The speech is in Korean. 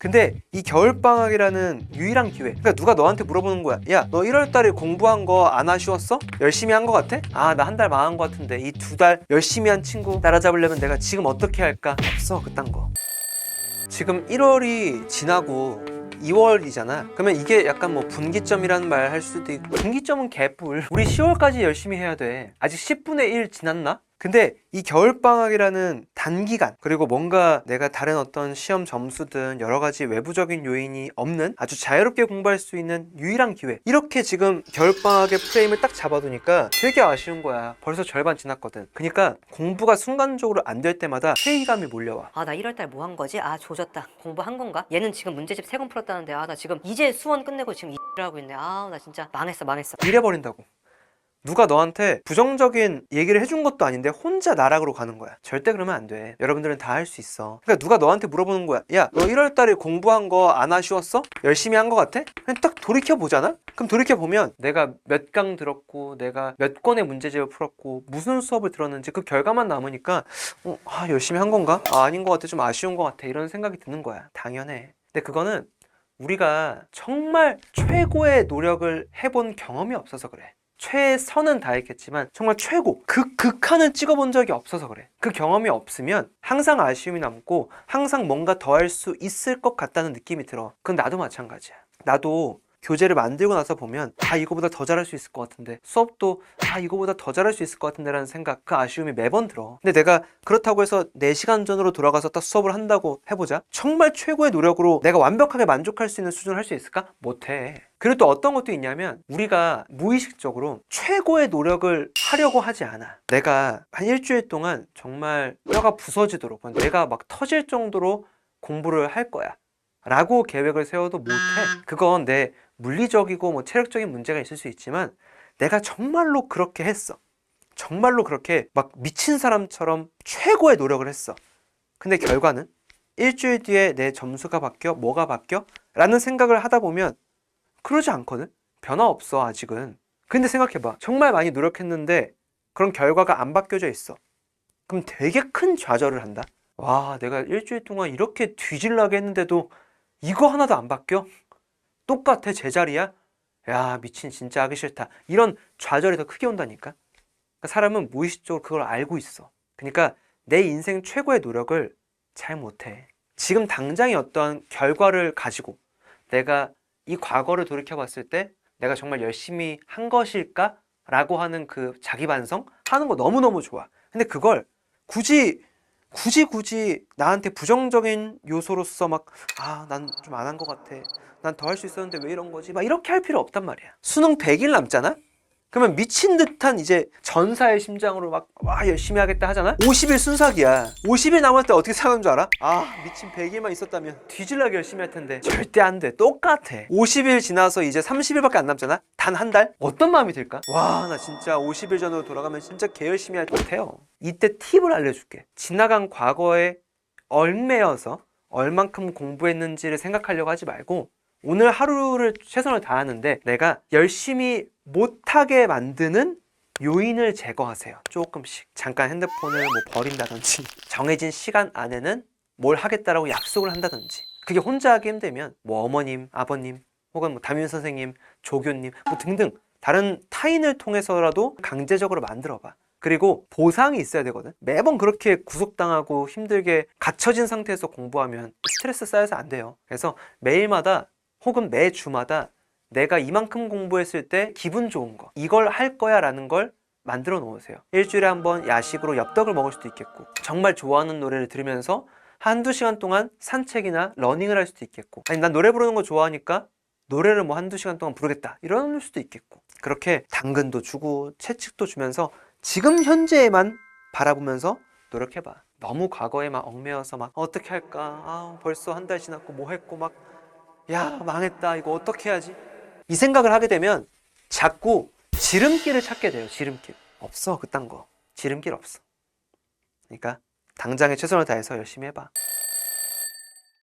근데 이 겨울방학이라는 유일한 기회 그러니까 누가 너한테 물어보는 거야 야 너 1월달에 공부한 거 안 아쉬웠어? 열심히 한 거 같아? 아 나 한 달 망한 거 같은데 이 두 달 열심히 한 친구 따라잡으려면 내가 지금 어떻게 할까? 없어 그딴 거 지금 1월이 지나고 2월이잖아. 그러면 이게 약간 뭐 분기점이라는 말 할 수도 있고 분기점은 개뿔. 우리 10월까지 열심히 해야 돼. 아직 10분의 1 지났나? 근데 이 겨울방학이라는 단기간 그리고 뭔가 내가 다른 어떤 시험 점수든 여러 가지 외부적인 요인이 없는 아주 자유롭게 공부할 수 있는 유일한 기회. 이렇게 지금 겨울방학의 프레임을 딱 잡아두니까 되게 아쉬운 거야. 벌써 절반 지났거든. 그러니까 공부가 순간적으로 안 될 때마다 회의감이 몰려와. 아 나 1월 달 뭐 한 거지? 아 조졌다. 공부한 건가? 얘는 지금 문제집 세 권 풀었다는데 아 나 지금 이제 수원 끝내고 지금 이 하고 있네. 아 나 진짜 망했어 망했어. 이래버린다고. 누가 너한테 부정적인 얘기를 해준 것도 아닌데 혼자 나락으로 가는 거야. 절대 그러면 안 돼. 여러분들은 다 할 수 있어. 그러니까 누가 너한테 물어보는 거야. 야, 너 1월 달에 공부한 거 안 아쉬웠어? 열심히 한 거 같아? 그냥 딱 돌이켜 보잖아? 그럼 돌이켜 보면 내가 몇 강 들었고, 내가 몇 권의 문제집을 풀었고, 무슨 수업을 들었는지 그 결과만 남으니까, 어, 아, 열심히 한 건가? 아, 아닌 것 같아. 좀 아쉬운 것 같아. 이런 생각이 드는 거야. 당연해. 근데 그거는 우리가 정말 최고의 노력을 해본 경험이 없어서 그래. 최선은 다했겠지만 정말 최고 그 극한을 찍어본 적이 없어서 그래. 그 경험이 없으면 항상 아쉬움이 남고 항상 뭔가 더 할 수 있을 것 같다는 느낌이 들어. 그건 나도 마찬가지야. 나도 교재를 만들고 나서 보면 아 이거보다 더 잘할 수 있을 것 같은데 수업도 아 이거보다 더 잘할 수 있을 것 같은데 라는 생각 그 아쉬움이 매번 들어. 근데 내가 그렇다고 해서 4시간 전으로 돌아가서 딱 수업을 한다고 해보자. 정말 최고의 노력으로 내가 완벽하게 만족할 수 있는 수준을 할 수 있을까? 못해. 그리고 또 어떤 것도 있냐면 우리가 무의식적으로 최고의 노력을 하려고 하지 않아. 내가 한 일주일 동안 정말 뼈가 부서지도록 내가 막 터질 정도로 공부를 할 거야. 라고 계획을 세워도 못해. 그건 내 물리적이고 뭐 체력적인 문제가 있을 수 있지만 내가 정말로 그렇게 했어. 정말로 그렇게 막 미친 사람처럼 최고의 노력을 했어. 근데 결과는 일주일 뒤에 내 점수가 바뀌어 뭐가 바뀌어? 라는 생각을 하다 보면 그러지 않거든. 변화 없어 아직은. 근데 생각해봐. 정말 많이 노력했는데 그런 결과가 안 바뀌어져 있어. 그럼 되게 큰 좌절을 한다. 와, 내가 일주일 동안 이렇게 뒤질나게 했는데도 이거 하나도 안 바뀌어? 똑같아 제자리야? 야 미친 진짜 하기 싫다. 이런 좌절이 더 크게 온다니까? 그러니까 사람은 무의식적으로 그걸 알고 있어. 그러니까 내 인생 최고의 노력을 잘 못해. 지금 당장의 어떤 결과를 가지고 내가 이 과거를 돌이켜 봤을 때 내가 정말 열심히 한 것일까? 라고 하는 그 자기 반성? 하는 거 너무너무 좋아. 근데 그걸 굳이 굳이 굳이 나한테 부정적인 요소로서 막 아 난 좀 안 한 것 같아 난 더 할 수 있었는데 왜 이런 거지? 막 이렇게 할 필요 없단 말이야. 수능 100일 남잖아? 그러면 미친 듯한 이제 전사의 심장으로 막 와 열심히 하겠다 하잖아? 50일 순삭이야. 50일 남았을 때 어떻게 생각하는 줄 알아? 아 미친 100일만 있었다면 뒤질라게 열심히 할 텐데. 절대 안 돼. 똑같아. 50일 지나서 이제 30일밖에 안 남잖아? 단 한 달? 어떤 마음이 들까? 와 나 진짜 50일 전으로 돌아가면 진짜 개 열심히 할 것 같아요. 이때 팁을 알려줄게. 지나간 과거에 얽매여서 얼만큼 공부했는지를 생각하려고 하지 말고 오늘 하루를 최선을 다하는데 내가 열심히 못하게 만드는 요인을 제거하세요. 조금씩. 잠깐 핸드폰을 뭐 버린다든지 정해진 시간 안에는 뭘 하겠다라고 약속을 한다든지 그게 혼자 하기 힘들면 뭐 어머님, 아버님 혹은 뭐 담임 선생님, 조교님 뭐 등등 다른 타인을 통해서라도 강제적으로 만들어 봐. 그리고 보상이 있어야 되거든. 매번 그렇게 구속당하고 힘들게 갇혀진 상태에서 공부하면 스트레스 쌓여서 안 돼요. 그래서 매일마다 혹은 매 주마다 내가 이만큼 공부했을 때 기분 좋은 거 이걸 할 거야 라는 걸 만들어 놓으세요. 일주일에 한 번 야식으로 엽떡을 먹을 수도 있겠고 정말 좋아하는 노래를 들으면서 한두 시간 동안 산책이나 러닝을 할 수도 있겠고 아니 난 노래 부르는 거 좋아하니까 노래를 뭐 한두 시간 동안 부르겠다 이럴 수도 있겠고 그렇게 당근도 주고 채찍도 주면서 지금 현재에만 바라보면서 노력해봐 너무 과거에만 얽매여서 막 어떻게 할까 아 벌써 한 달 지났고 뭐 했고 막 야 망했다. 이거 어떻게 해야지? 이 생각을 하게 되면 자꾸 지름길을 찾게 돼요 지름길. 없어 그딴 거. 지름길 없어. 그러니까 당장에 최선을 다해서 열심히 해봐